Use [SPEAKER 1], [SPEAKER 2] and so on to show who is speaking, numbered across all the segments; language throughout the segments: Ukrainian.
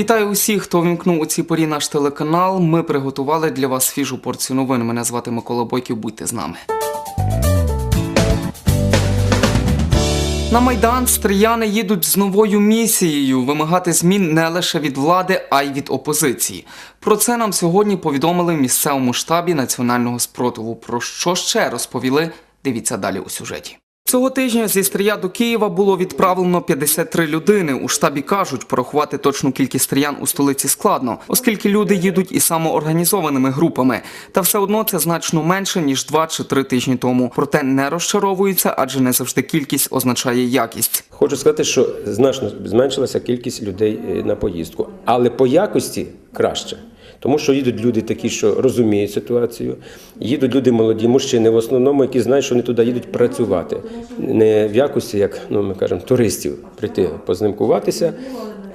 [SPEAKER 1] Вітаю усіх, хто вімкнув у цій порі наш телеканал. Ми приготували для вас свіжу порцію новин. Мене звати Микола Бойків. Будьте з нами. На майдан стріяни їдуть з новою місією вимагати змін не лише від влади, а й від опозиції. Про це нам сьогодні повідомили в місцевому штабі національного спротиву. Про що ще розповіли? Дивіться далі у сюжеті. Цього тижня зі стрія до Києва було відправлено 53 людини. У штабі кажуть, порахувати точну кількість стріян у столиці складно, оскільки люди їдуть із самоорганізованими групами. Та все одно це значно менше ніж 2 чи 3 тижні тому. Проте не розчаровуються, адже не завжди кількість означає якість.
[SPEAKER 2] Хочу сказати, що значно зменшилася кількість людей е, на поїздку, але по якості краще. Тому що їдуть люди такі, що розуміють ситуацію, їдуть люди молоді, мужчини в основному, які знають, що вони туди їдуть працювати, не в якості, як ну ми кажемо, туристів, прийти познимкуватися,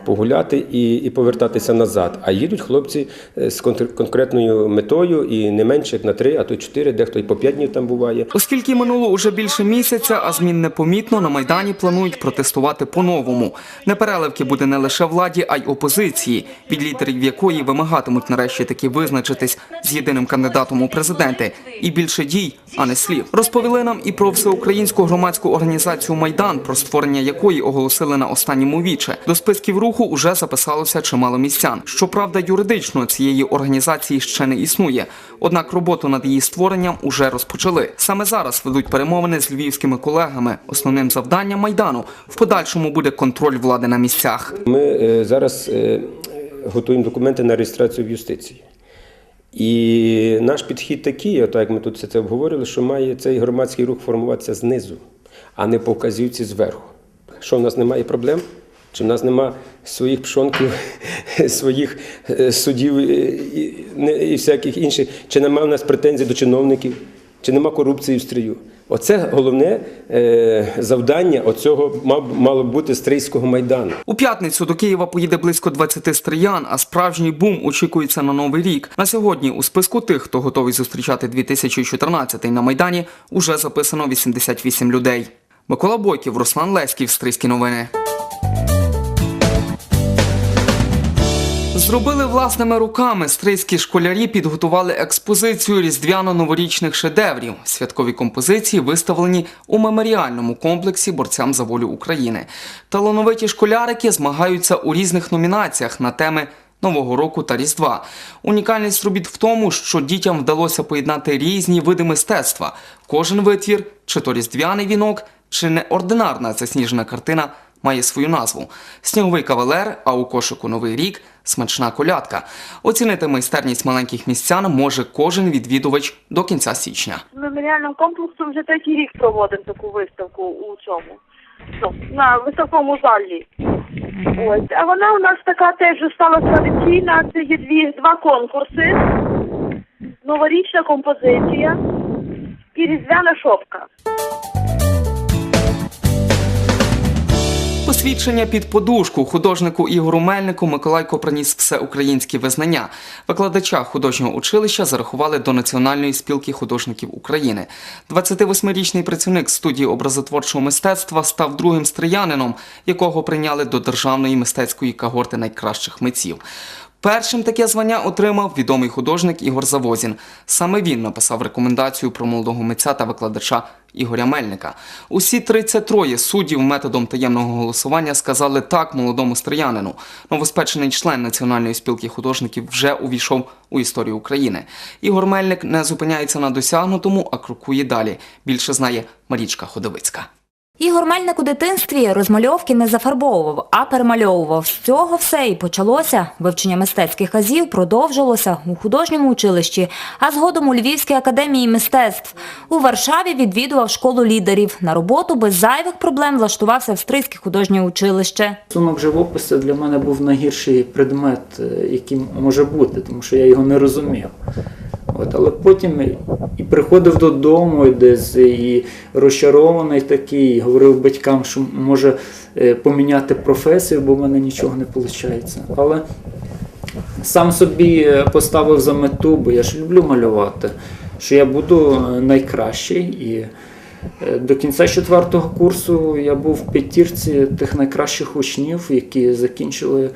[SPEAKER 2] погуляти і, і повертатися назад. А їдуть хлопці е, з конкр- конкретною метою і не менше як на три, а то й чотири, дехто і по п'ять днів там буває.
[SPEAKER 1] Оскільки минуло уже більше місяця, а змін непомітно, на майдані планують протестувати по-новому. Непереливки буде не лише владі, а й опозиції, від лідерів якої вимагатимуть нарешті таки визначитись з єдиним кандидатом у президенти. І більше дій, а не слів. Розповіли нам і про всеукраїнську громадську організацію Майдан, про створення якої оголосили на останньому віче. До списків руху уже записалося чимало містян. Щоправда, юридично цієї організації ще не існує. Однак роботу над її створенням уже розпочали. Саме зараз ведуть перемовини з львівськими колегами. Основним завданням майдану в подальшому буде контроль влади на місцях.
[SPEAKER 2] Ми е, зараз е, готуємо документи на реєстрацію в юстиції. І наш підхід такий, отак як ми тут це обговорили, що має цей громадський рух формуватися знизу, а не по вказівці зверху. Що в нас немає проблем? Чи в нас нема своїх пшонків, своїх е, судів і, і, всяких інших? Чи немає в нас претензій до чиновників? Чи нема корупції в стрію? Оце головне е, завдання оцього мало бути стрийського майдану.
[SPEAKER 1] У п'ятницю до Києва поїде близько 20 стріян, а справжній бум очікується на новий рік. На сьогодні у списку тих, хто готовий зустрічати 2014 на майдані, уже записано 88 людей. Микола Бойків, Руслан Леськів, Стрийські новини. Зробили власними руками. Стрийські школярі підготували експозицію різдвяно-новорічних шедеврів. Святкові композиції виставлені у меморіальному комплексі борцям за волю України. Талановиті школярики змагаються у різних номінаціях на теми Нового року та Різдва. Унікальність робіт в тому, що дітям вдалося поєднати різні види мистецтва. Кожен витвір, чи то різдвяний вінок, чи неординарна засніжена картина має свою назву Сніговий кавалер, а у кошику Новий рік смачна колядка. Оцінити майстерність маленьких містян може кожен відвідувач до кінця січня.
[SPEAKER 3] Меморіальним комплексом вже третій рік проводимо таку виставку у цьому ну, на високому залі. Ось. А вона у нас така теж стала традиційна. Це є дві два конкурси. Новорічна композиція і різдвяна шопка.
[SPEAKER 1] Посвідчення під подушку художнику Ігору Мельнику Миколайко приніс всеукраїнські визнання. Викладача художнього училища зарахували до Національної спілки художників України. 28-річний працівник студії образотворчого мистецтва став другим стриянином, якого прийняли до державної мистецької когорти найкращих митців. Першим таке звання отримав відомий художник Ігор Завозін. Саме він написав рекомендацію про молодого митця та викладача Ігоря Мельника. Усі 33 суддів методом таємного голосування сказали так молодому стріянину. Новоспечений член Національної спілки художників вже увійшов у історію України. Ігор Мельник не зупиняється на досягнутому, а крокує далі. Більше знає Марічка Ходовицька.
[SPEAKER 4] Ігор Мельник у дитинстві розмальовки не зафарбовував, а перемальовував. З цього все і почалося. Вивчення мистецьких азів продовжилося у художньому училищі, а згодом у Львівській академії мистецтв. У Варшаві відвідував школу лідерів. На роботу без зайвих проблем влаштувався в Стрийське художнє училище.
[SPEAKER 5] Рисунок живопису для мене був найгірший предмет, е, який може бути, тому що я його не розумів. От, але потім і- приходив додому і десь і розчарований такий, і говорив батькам, що може е, поміняти професію, бо в мене нічого не виходить. Але сам собі е, поставив за мету, бо я ж люблю малювати, що я буду е, найкращий. І до кінця четвертого курсу я був в п'ятірці тих найкращих учнів, які закінчили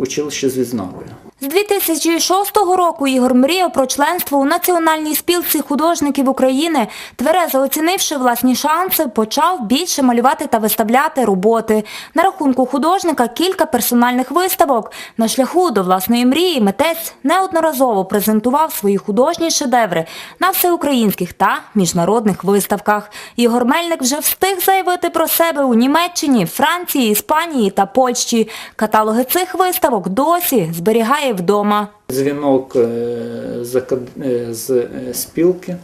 [SPEAKER 5] училище з відзнакою.
[SPEAKER 4] З 2006 року Ігор мріяв про членство у Національній спілці художників України. Тверезо оцінивши власні шанси, почав більше малювати та виставляти роботи. На рахунку художника кілька персональних виставок. На шляху до власної мрії митець неодноразово презентував свої художні шедеври на всеукраїнських та міжнародних виставках. Ігор Мельник вже встиг заявити про себе у Німеччині, Франції, Іспанії та Польщі. Каталоги цих виставок досі зберігає вдома.
[SPEAKER 5] Дзвінок е, з, е, з е, спілки,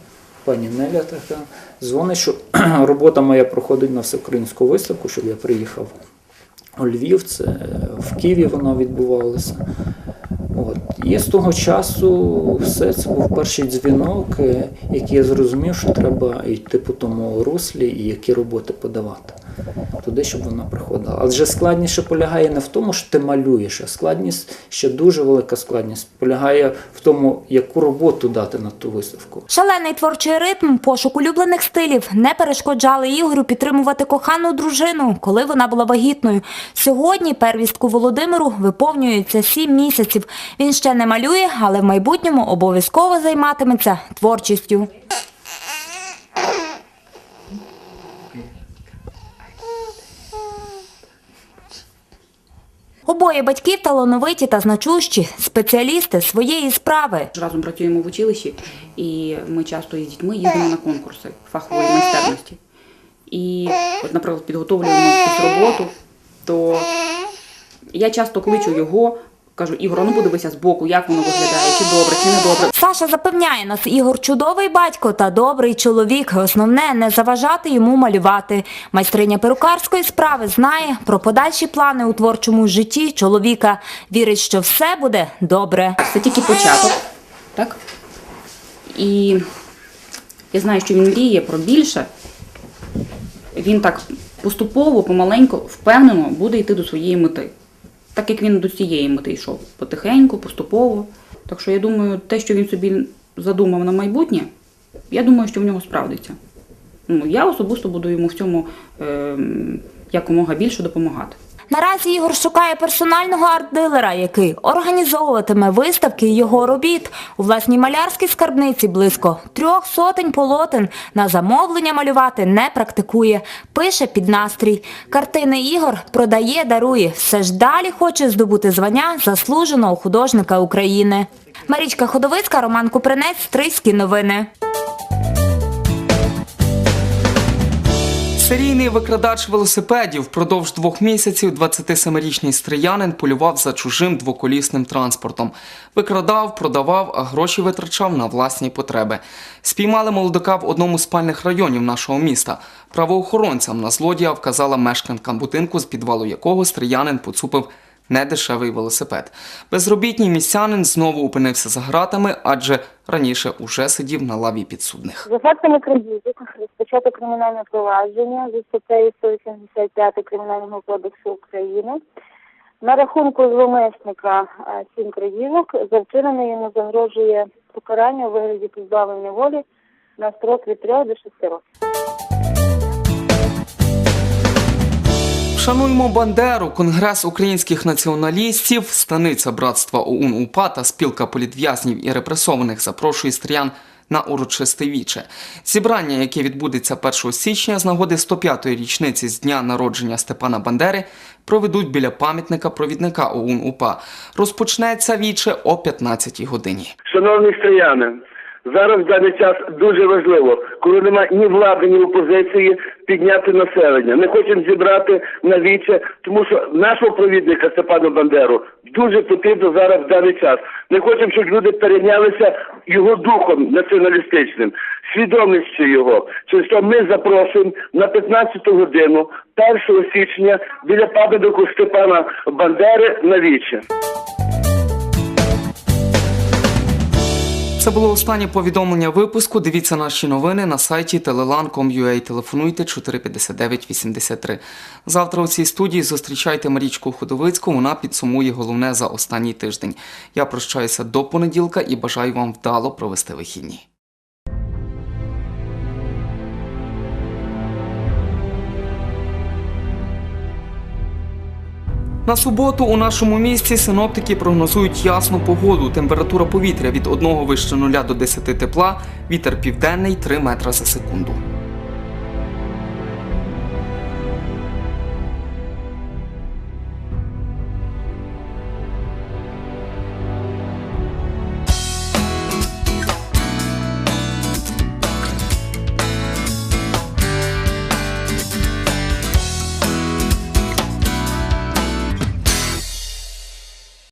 [SPEAKER 5] пані Неля така, дзвонить, що робота моя проходить на всеукраїнську виставку, щоб я приїхав у Львів, це в Києві вона відбувалася. От. І з того часу все це був перший дзвінок, який я зрозумів, що треба йти по тому руслі і які роботи подавати. Туди, щоб вона приходила. Але складніше полягає не в тому, що ти малюєш, а складність ще дуже велика складність полягає в тому, яку роботу дати на ту виставку.
[SPEAKER 4] Шалений творчий ритм, пошук улюблених стилів не перешкоджали Ігорю підтримувати кохану дружину, коли вона була вагітною. Сьогодні первістку Володимиру виповнюється сім місяців. Він ще не малює, але в майбутньому обов'язково займатиметься творчістю. Обоє батьків талановиті та значущі спеціалісти своєї справи.
[SPEAKER 6] Разом працюємо в училищі, і ми часто із дітьми їздимо на конкурси фахової майстерності. І, от, наприклад, підготовлюємо роботу, то я часто кличу його, кажу, Ігор, ну подивися збоку, як воно виглядає, чи добре, чи не добре.
[SPEAKER 4] Саша запевняє нас, Ігор чудовий батько та добрий чоловік. Основне не заважати йому малювати. Майстриня перукарської справи знає про подальші плани у творчому житті чоловіка. Вірить, що все буде добре.
[SPEAKER 6] Це тільки початок, так? І я знаю, що він мріє про більше. Він так поступово, помаленьку, впевнено буде йти до своєї мети. Так як він до цієї мети йшов. Потихеньку, поступово. Так що я думаю, те, що він собі задумав на майбутнє, я думаю, що в нього справдиться. Ну, я особисто буду йому в цьому е, якомога більше допомагати.
[SPEAKER 4] Наразі Ігор шукає персонального арт-дилера, який організовуватиме виставки його робіт. У власній малярській скарбниці близько трьох сотень полотен. На замовлення малювати не практикує. Пише під настрій. Картини Ігор продає, дарує. Все ж далі хоче здобути звання заслуженого художника України. Марічка Ходовицька, Роман Купринець, Стрийські новини.
[SPEAKER 1] Серійний викрадач велосипедів впродовж двох місяців 27-річний стріянин полював за чужим двоколісним транспортом. Викрадав, продавав, а гроші витрачав на власні потреби. Спіймали молодика в одному з спальних районів нашого міста. Правоохоронцям на злодія вказала мешканка будинку, з підвалу якого стріянин поцупив недешевий велосипед. Безробітній містянин знову опинився за гратами, адже раніше уже сидів на лаві підсудних.
[SPEAKER 7] За фактами кредиту розпочато кримінальне провадження за статтею 185 Кримінального кодексу України. На рахунку зловмисника е, сім кредиток за вчинене йому загрожує покарання у вигляді позбавлення волі на строк від 3 до 6 років.
[SPEAKER 1] Шануймо Бандеру, Конгрес українських націоналістів, станиця братства ОУН УПА та спілка політв'язнів і репресованих запрошує стріян на урочисте віче. Зібрання, яке відбудеться 1 січня з нагоди 105-ї річниці з дня народження Степана Бандери, проведуть біля пам'ятника провідника ОУН УПА. Розпочнеться віче о 15-й годині.
[SPEAKER 8] Шановні стріяни, зараз в даний час дуже важливо, коли немає ні влади, ні опозиції, підняти населення. Ми хочемо зібрати на віче, тому що нашого провідника Степана Бандеру дуже потрібно зараз в даний час. Ми хочемо, щоб люди перейнялися його духом націоналістичним, свідомістю його. Через то ми запрошуємо на 15 годину 1 січня біля пам'ятнику Степана Бандери на віче.
[SPEAKER 1] Це було останнє повідомлення випуску. Дивіться наші новини на сайті telelan.com.ua. Телефонуйте 459 83. Завтра у цій студії зустрічайте Марічку Худовицьку. Вона підсумує головне за останній тиждень. Я прощаюся до понеділка і бажаю вам вдало провести вихідні. На суботу у нашому місті синоптики прогнозують ясну погоду. Температура повітря від 1 вище 0 до 10 тепла, вітер південний 3 метра за секунду.